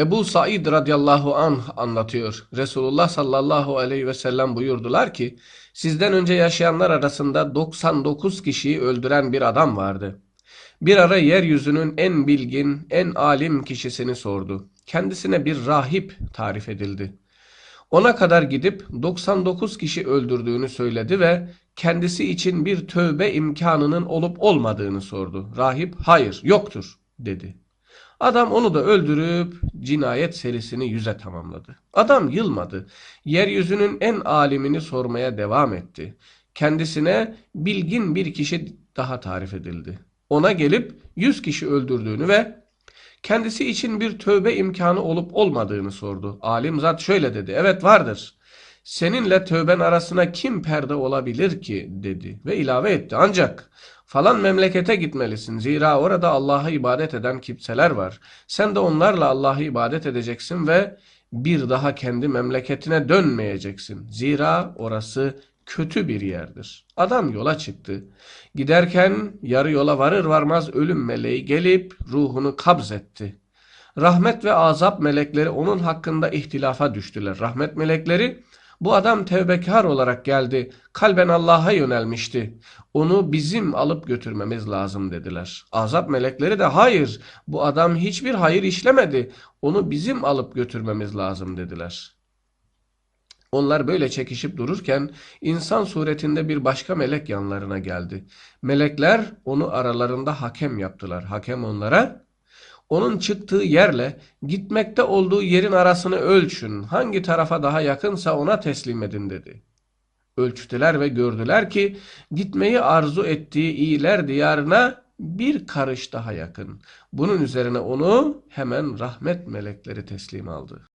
Ebu Said radıyallahu anh anlatıyor. Resulullah sallallahu aleyhi ve sellem buyurdular ki, sizden önce yaşayanlar arasında 99 kişiyi öldüren bir adam vardı. Bir ara yeryüzünün en bilgin, en alim kişisini sordu. Kendisine bir rahip tarif edildi. Ona kadar gidip 99 kişi öldürdüğünü söyledi ve kendisi için bir tövbe imkanının olup olmadığını sordu. Rahip hayır yoktur dedi. Adam onu da öldürüp cinayet serisini yüze tamamladı. Adam yılmadı. Yeryüzünün en alimini sormaya devam etti. Kendisine bilgin bir kişi daha tarif edildi. Ona gelip 100 kişi öldürdüğünü ve kendisi için bir tövbe imkanı olup olmadığını sordu. Alim zat şöyle dedi. Evet vardır. Seninle tövben arasına kim perde olabilir ki dedi ve ilave etti. Ancak falan memlekete gitmelisin. Zira orada Allah'a ibadet eden kimseler var. Sen de onlarla Allah'a ibadet edeceksin ve bir daha kendi memleketine dönmeyeceksin. Zira orası kötü bir yerdir. Adam yola çıktı. Giderken yarı yola varır varmaz ölüm meleği gelip ruhunu kabz etti. Rahmet ve azap melekleri onun hakkında ihtilafa düştüler. Rahmet melekleri bu adam tevbekar olarak geldi. Kalben Allah'a yönelmişti. Onu bizim alıp götürmemiz lazım dediler. Azap melekleri de hayır bu adam hiçbir hayır işlemedi. Onu bizim alıp götürmemiz lazım dediler. Onlar böyle çekişip dururken insan suretinde bir başka melek yanlarına geldi. Melekler onu aralarında hakem yaptılar. Hakem onlara onun çıktığı yerle gitmekte olduğu yerin arasını ölçün. Hangi tarafa daha yakınsa ona teslim edin dedi. Ölçtüler ve gördüler ki gitmeyi arzu ettiği iyiler diyarına bir karış daha yakın. Bunun üzerine onu hemen rahmet melekleri teslim aldı.